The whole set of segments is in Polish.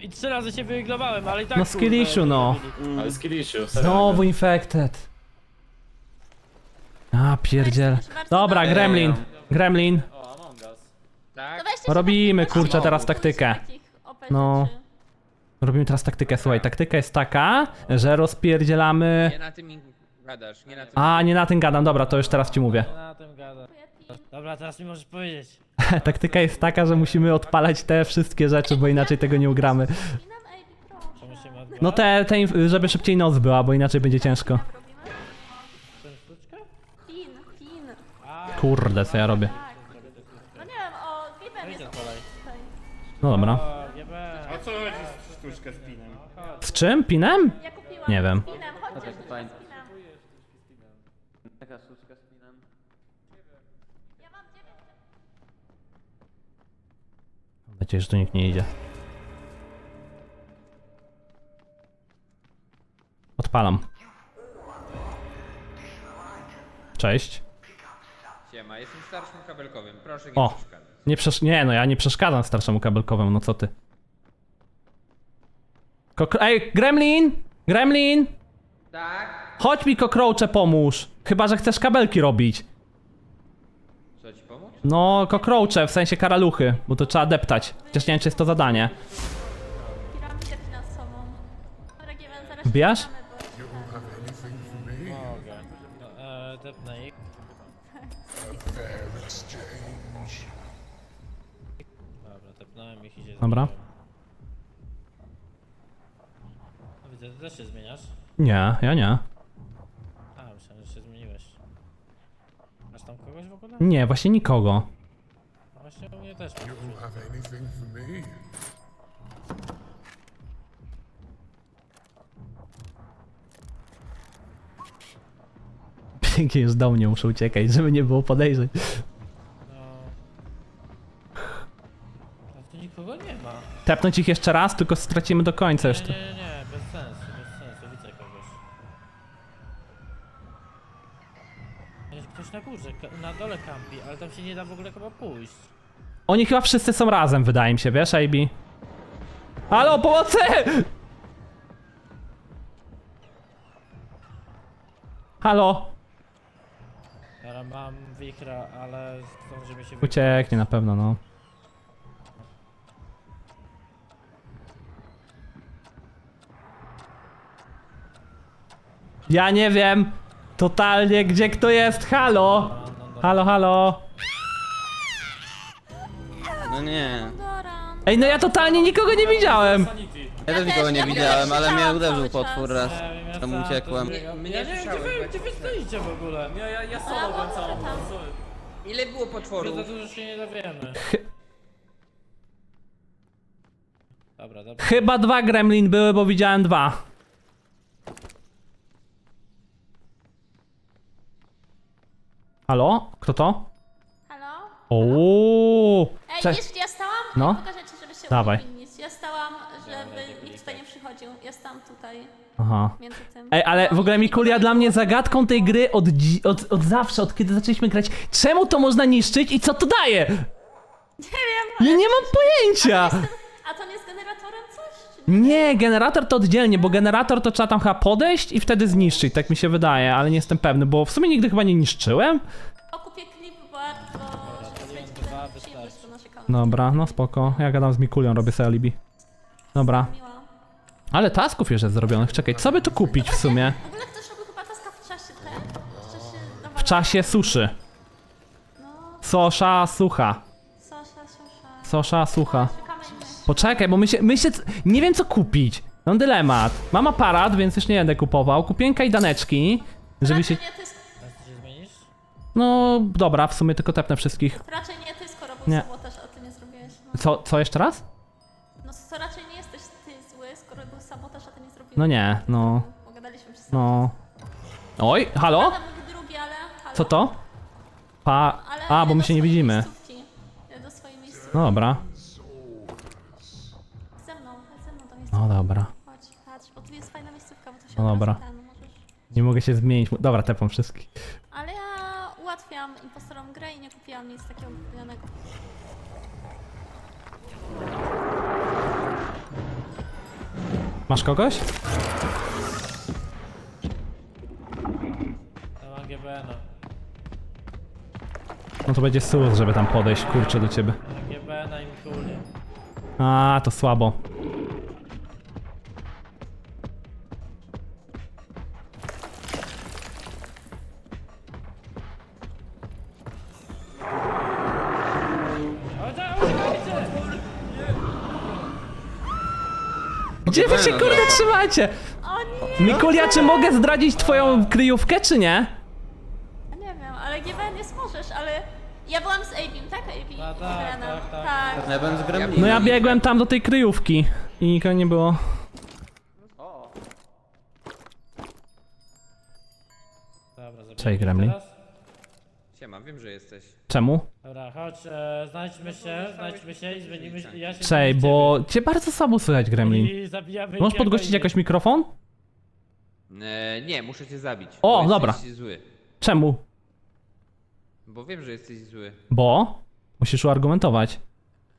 I trzy razy się wyiglowałem, ale i tak No, kurde, skillishu, no. zrobili. Ale skillishu, Znowu infected. A pierdziel. Dobra, gremlin. Gremlin. O, Among Us. Tak? Robimy, kurczę, teraz taktykę. No. No. Robimy teraz taktykę, słuchaj, taktyka jest taka, że rozpierdzielamy... Nie na tym gadasz, nie na tym. A, nie na tym gadam, dobra, to już teraz ci mówię. Na tym gada. Dobra, teraz mi możesz powiedzieć. Taktyka jest taka, że musimy odpalać te wszystkie rzeczy, bo inaczej tego nie ugramy. Co musimy odbywać? No te, te inf- żeby szybciej noc była, bo inaczej będzie ciężko. Ten sztuczkę? Pin, pin. A, Kurde, co ja robię. Tak. No nie wiem, o, Given jest tutaj. No dobra. O, GB. O co chodzi z sztuczkę z pinem? Z czym? Pinem? Ja kupiłam Nie wiem. z pinem, chodźcie, tak z fajnie. pinem. Taka sztuczka z pinem. Mam nadzieję, że tu nikt nie idzie. Odpalam. Cześć. Siema, jestem starszym kabelkowym, proszę nie O. przeszkadzać. Nie przesz... Nie, no ja nie przeszkadzam starszemu kabelkowemu, no co ty. Kok... Ej, Gremlin! Gremlin! Tak? Chodź mi kokrocze pomóż! Chyba, że chcesz kabelki robić. No, kokrocze, w sensie karaluchy, bo to trzeba deptać. Chociaż nie wiem, czy jest to zadanie. Piramidę finansową. Zaraz Wbijasz? się bo- Mogę. E, tepnę ich. Dobra, tepnąłem ich i się Dobra. widzę, ty też się zmieniasz? Nie, ja nie. A, myślałem, że się zmieniłeś. Masz tam kogoś w ogóle? Nie, właśnie nikogo. No Właśnie u mnie też. have anything for me? Pięknie już do mnie muszę uciekać, żeby nie było podejrzeń. No. Ale tu nikogo nie ma. Tepnąć ich jeszcze raz, tylko stracimy do końca Nie, jeszcze. nie, nie, bez sensu, bez sensu, widzę kogoś. Jest ktoś na górze, na dole kampi, ale tam się nie da w ogóle chyba pójść. Oni chyba wszyscy są razem, wydaje mi się, wiesz, AB? Halo, pomocy! Halo? Dobra, mam wichra, ale zdążymy się Ucieknie na pewno, no. Ja nie wiem totalnie gdzie kto jest, halo? Halo, halo? No nie, Doran. Ej, no ja totalnie nikogo nie widziałem. ja też nikogo nie ja widziałem, ale mnie uderzył potwór raz. Ja Tam uciekłem. to Ja nie wiem, gdzie wy, gdzie wy stoicie w ogóle. Nie, ja, ja A, solo byłem całą sorry. Ile było Za potworów? dużo się nie dowiemy. Dobra, dobra. Chyba dwa gremlin były, bo widziałem dwa. Halo? Kto to? Halo? Ooo. Ej, Cześć. wiesz gdzie ja stałam? No. No. Pokażę ci, żeby się Dawaj. Ja stałam, żeby nikt tutaj nie przychodził. Ja stałam tutaj, Aha. między tym. Ej, ale w ogóle Mikulia dla mnie zagadką tej gry od, dzi- od, od zawsze, od kiedy zaczęliśmy grać. Czemu to można niszczyć i co to daje? Nie wiem, Ja nie mam pojęcia. a to nie? Czy nie? Generator to oddzielnie, bo generator to trzeba tam chyba podejść i wtedy zniszczyć, tak mi się wydaje, ale nie jestem pewny, bo w sumie nigdy chyba nie niszczyłem. O, kupię klip, bo żeby mieć dwa ten wystarczy. przyjemność do naszej kamery. Dobra, no spoko. Ja gadam z Mikulią, robię sobie alibi. Dobra. Miła. Ale tasków już jest zrobionych. Czekaj, co by tu kupić w sumie? W ogóle ktoś robił chyba taska w czasie ten? W czasie W czasie suszy. No, Sosza sucha. Sosia, Sosza. Sosza sucha. Poczekaj, bo my się, my się... Nie wiem co kupić. Mam dylemat. Mam aparat, więc już nie będę kupował. Kupiłem kajdaneczki, żeby się... Raczej nie ty, Teraz ty się zmienisz? No, dobra, w sumie tylko tepnę wszystkich. raczej nie ty, skoro był Nie. sabotaż, a ty nie zrobiłeś. No. Co, co jeszcze raz? no to raczej nie jesteś ty zły, skoro był sabotaż, a ty nie zrobiłeś. No nie, no, Pogadaliśmy przez no. Oj, halo? Adam drugi, ale... Halo? Co to? Pa... Ale A, bo my się nie widzimy. Do swojej miejscówki. No dobra. No dobra. Chodź, patrz, bo tu jest fajna miejscówka, bo to się No dobra. Ten, możesz... Nie mogę się zmienić. Dobra, tepam wszystkich. Ale ja ułatwiam impostorom grę i nie kupiłam nic takiego kupionego. Masz kogoś? Ja mam GBN-a. No to będzie sus, żeby tam podejść, kurczę, do ciebie. Mam GBN-a i Mikulię. A, to słabo. Gdzie wy się kurde trzymacie? O nie! Mikulia, czy mogę zdradzić twoją kryjówkę, czy nie? Nie wiem, ale GBN jest możesz, ale... Ja byłam z Abim, tak? Abi? No tak, GBN-em. tak, tak. tak. Ja byłem z Gremlinem. No ja biegłem tam do tej kryjówki i nikogo nie było. Dobra, Cześć, Gremlin. teraz. Siema, wiem, że jesteś. Czemu? Dobra, chodź, e, znajdźmy się, znajdźmy się i zmienimy się. Ja się Cześć, zmienię w bo cię bardzo słabo słychać, ciebie. Gremlin. I zabijamy Możesz jako jakoś mikrofon? E, nie, muszę cię zabić. O, bo dobra. Jesteś zły. Czemu? Bo wiem, że jesteś zły. Bo? Musisz uargumentować.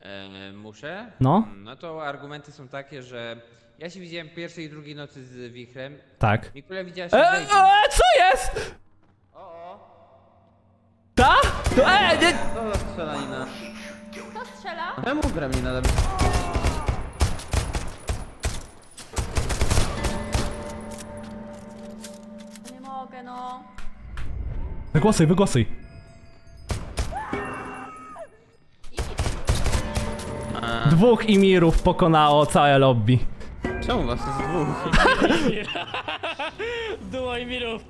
E, muszę? No. No to argumenty są takie, że ja się widziałem pierwszej i drugiej nocy z Wichrem. Tak. Mikulia widziała się E, z e, Zajbim. co jest? To, e, nie. To strzelanina. Kto strzela? Czemu Gremlina zabić? Nie mogę, no. Wygłosuj, wygłosuj. Dwóch imirów pokonało całe lobby. Czemu was jest dwóch? Duo Imirów!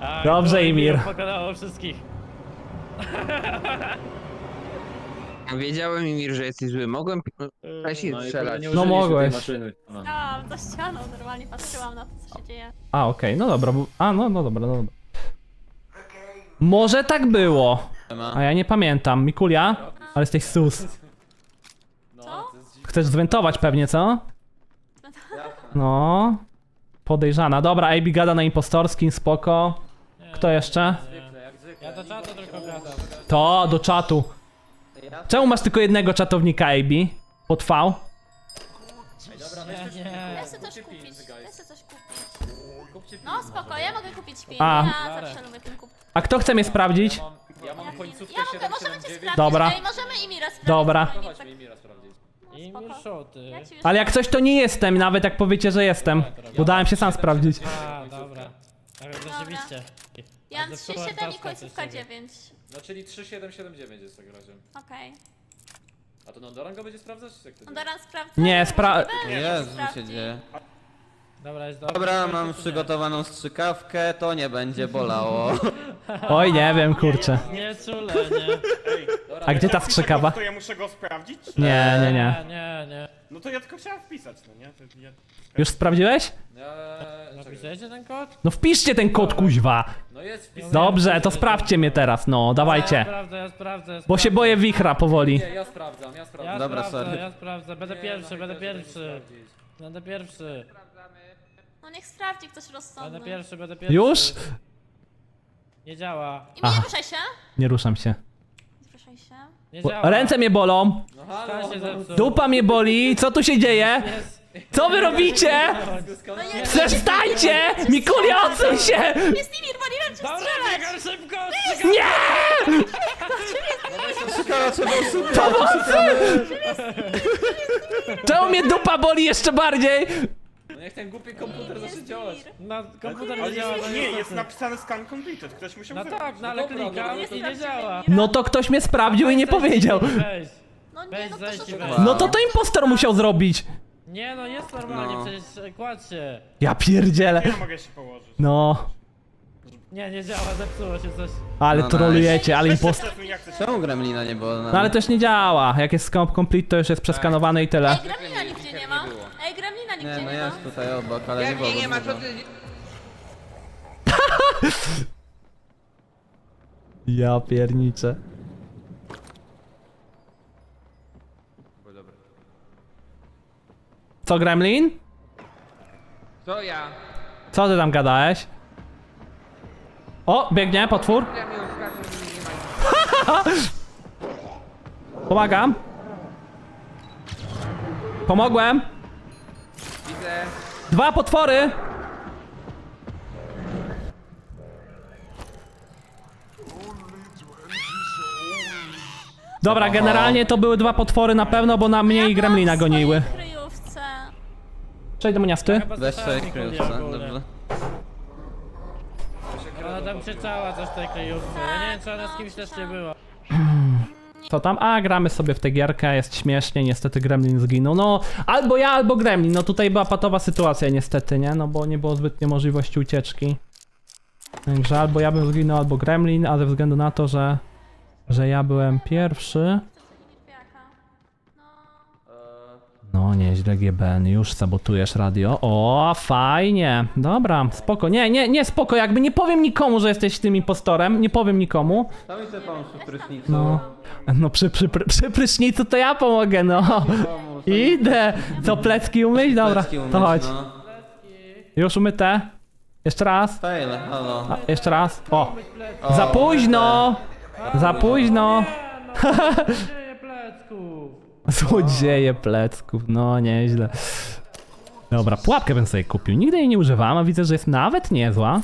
A, Dobrze, duo Imir. Pokonało wszystkich. Wiedziałem, Imir, że jesteś zły. Mogłem wcześniej strzelać. No mogłeś. Stałam za ścianą, normalnie patrzyłam na to, co się dzieje. A, okej, no dobra. bo- A, no, no dobra, no dobra. Może tak było. A ja nie pamiętam. Mikulia? Ale jesteś sus. Co? Chcesz zwentować pewnie, co? No. Podejrzana. Dobra, AB gada na impostorskim, spoko. Kto jeszcze? Ja do czatu tylko gadam. To, do czatu. Czemu masz tylko jednego czatownika, AB? Pod V? Nie, nie. Ja chcę coś kupić. Ja chcę coś kupić. No spoko, ja mogę kupić pięć. A. Ja zawsze lubię tym kupić. A kto chce mnie sprawdzić? Ja mam Ja końcówkę mogę, możemy cię 779. sprawdzić. Dobra. Ej, możemy Imira sprawdzić. Dobra. bo Imir Chodźmy tak- Imira sprawdzić. Imir Spoko. szoty. Ja ci już... Ale jak coś to nie jestem, nawet jak powiecie, że jestem. Bo dałem się sam sprawdzić. A, dobra. Ale rzeczywiście. Ja mam Ale zepsuła 3,7 i końcówka coś sobie. 9. No czyli 3779 jest w takim razie. Okej. A to Nondoran go będzie sprawdzać? Jak to No sprawdzę. Nie, spra- Jezu, co się dzieje. Dobra, jest. Dobra, Kończy, mam przygotowaną strzykawkę, to nie będzie bolało. Oj, nie wiem, kurczę. Nie czule, nie. No A gdzie ta strzykawa? To ja muszę go sprawdzić? Nie, nie, nie. Nie, nie, nie. No to ja tylko chciałem wpisać, no nie? To ja... Już sprawdziłeś? Ja... czekaj. Ten kod? No wpiszcie ten kod, kuźwa. No jest wpis. Dobrze, to sprawdźcie mnie teraz, no, Ja dawajcie. sprawdzę, ja sprawdzę. Ja Bo się sprawdzę. boję wichra powoli. Nie, ja sprawdzam, ja sprawdzam. Ja Dobra, sprawdzę, sorry. ja sprawdzę. Będę Nie, pierwszy, no, będę pierwszy. sprawdzić. Będę pierwszy. No niech sprawdzi ktoś rozsądny. Będę pierwszy, będę pierwszy. Już? Nie działa. I nie ruszaj się. Nie ruszam się. Ruszaj się. Nie Bo- działa. Ręce mnie bolą, No Stan halo, się zepsuł. dupa mnie boli, co tu się dzieje? Jest. Co wy robicie? No nie, Przestańcie! Mikulia, odsuń się! bo nie wiem czy Dobra, strzelać. biegam szybko! Nie! Strzykała trzeba usypiać. Czemu mnie dupa boli jeszcze bardziej? No niech ten głupi komputer zacznie działać. Na komputer nie działa. jest, no nie, jest napisane scan completed, ktoś musiał No zrobić. tak, no ale dobra, no klikam to i nie działa. No to ktoś mnie sprawdził i nie powiedział. Weź. No nie, Weź, no to i weź. No to to impostor musiał zrobić. Nie no, jest normalnie, No. przecież e, kładź się. Ja pierdzielę. Ja mogę się położyć. No, Nie, nie działa, zepsuło się coś. ale No trolujecie, ale impostor... Stefan, jak chcesz? Czemu Gremlina nie było na No ale też nie działa. Jak jest scope complete, to już jest przeskanowane i tyle. Ej, nie nigdzie Nie, no ma. jest tutaj obok, ale nie Jak było mnie nie ma, to ty... Ja pierniczę. Co, Gremlin? To ja. Co ty tam gadałeś? O, biegnie, potwór. Ja mnie oskarżę, że mnie nie ma. Pomagam. Pomogłem. Dwa potwory! Dobra, generalnie to były dwa potwory na pewno, bo na mnie i Gremlina goniły. kryjówce. Cześć demoniasty. Chyba Weź została mi kryjówce, ogóle. dobrze. Ona tam krzyczała coś w tej kryjówce. Ja nie wiem, czy ona z kimś też nie była. Co tam? A, gramy sobie w tę gierkę, jest śmiesznie, niestety Gremlin zginął. No, albo ja, albo Gremlin. No tutaj była patowa sytuacja niestety, nie? No bo nie było zbytnio możliwości ucieczki. Także albo ja bym zginął, albo Gremlin, a ze względu na to, że, że ja byłem pierwszy... nieźle GBN, już sabotujesz radio. O, fajnie. Dobra, spoko. Nie, nie, nie, spoko. Jakby nie powiem nikomu, że jesteś tym impostorem. Nie powiem nikomu. Tam sobie pomóż przy prysznicu. No, no przy, przy, przy, przy prysznicu to ja pomogę, no. Idę. Co, plecki umyć? Dobra, Plecki umyć, to chodź. No. Już umyte. Jeszcze raz. Fail, halo. A, jeszcze raz. O, O, za późno. Za późno. Złodzieje plecków, no nieźle. Dobra, pułapkę bym sobie kupił. Nigdy jej nie używałem, a widzę, że jest nawet niezła.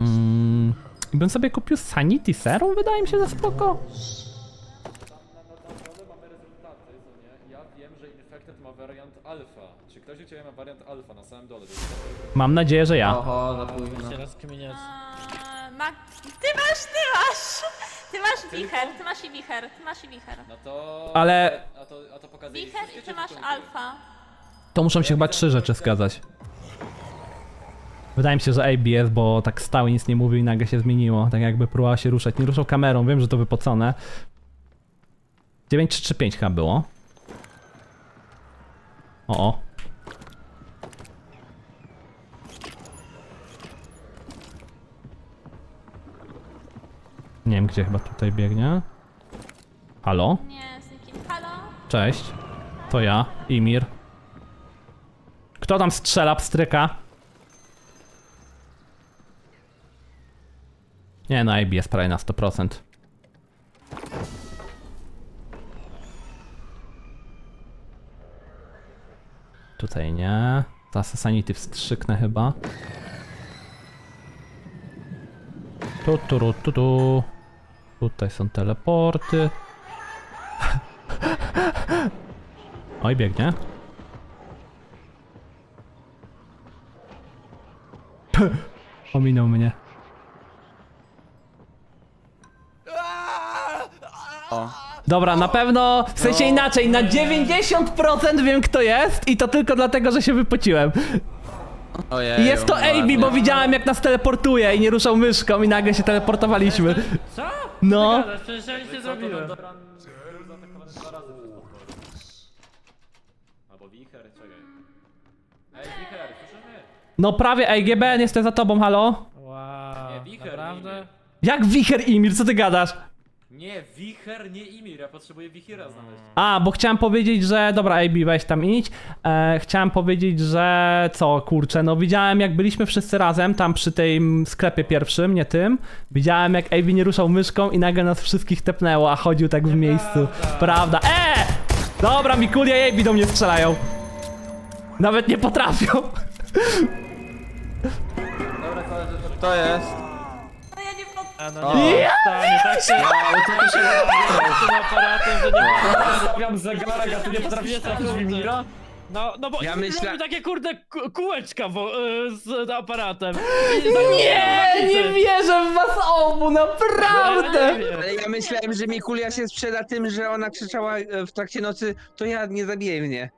Mm, i bym sobie kupił Sanity Serum, wydaje mi się, że spoko. mamy rezultaty, co nie? Ja wiem, że Infected ma wariant alfa. Czy ktoś u Ciebie ma wariant alfa na samym dole? Mam nadzieję, że ja. Oho, za późno. Ma... Ty masz, ty masz! Ty masz wicher, ty masz i wicher, ty masz i wicher. No to... Ale- A to, a to pokazuje Wicher i ty masz alfa. To muszą się chyba trzy rzeczy zgadzać. Wydaje mi się, że ABS, bo tak stał i nic nie mówił i nagle się zmieniło. Tak jakby próbowała się ruszać. Nie ruszał kamerą, wiem, że to wypocone. 9335 chyba było. O, o. Nie wiem, gdzie chyba tutaj biegnie. Halo? Nie, z nikim. Halo? Cześć. To ja, Imir. Kto tam strzela pstryka? Nie no, ABS prawie na 100%. Tutaj nie. Teraz Sanity wstrzyknę chyba. Tu, tu, tu, tu. Tutaj są teleporty. Oj, biegnie. Ominął mnie. O. Dobra, na pewno, w sensie inaczej, na 90% wiem kto jest i to tylko dlatego, że się wypociłem. Ojej. I jest to AB, bo widziałem jak nas teleportuje i nie ruszał myszką i nagle się teleportowaliśmy. Co? No. Gadasz, Przecież ja nic nie zrobiłem. Dobran był zaatakowany dwa razy przez potwory. Albo wicher, czekaj. Ej, wicher? No prawie, ej, GBN, jestem za tobą, halo? Wow, Nie, wicher, naprawdę? Imir. Jak Wicher Imir, co ty gadasz? Nie, wicher, nie Imir, ja potrzebuję wichira znaleźć. A, bo chciałem powiedzieć, że. Dobra, AB, weź tam idź. E, chciałem powiedzieć, że. Co, kurczę, no widziałem jak byliśmy wszyscy razem tam przy tym sklepie pierwszym, nie tym. Widziałem jak AB nie ruszał myszką i nagle nas wszystkich tepnęło, a chodził tak w miejscu. Prawda. E! Dobra, Mikulia i AB do mnie strzelają. Nawet nie potrafią. Dobra, koledzy, to kto jest? A no nie, stanie, tak się... Uczymy się Z tym aparatem, że nie Zrobiłem zegarek, a ty nie potrafisz trafić Wimira? No, no bo Ja ja myśla- robi takie kurde ku- kółeczka wo, y, z aparatem. Nie, nie wierzę w was obu, naprawdę. Ale ja myślałem, że Mikulia się sprzeda tym, że ona krzyczała e, w trakcie nocy, to ja nie zabiję mnie.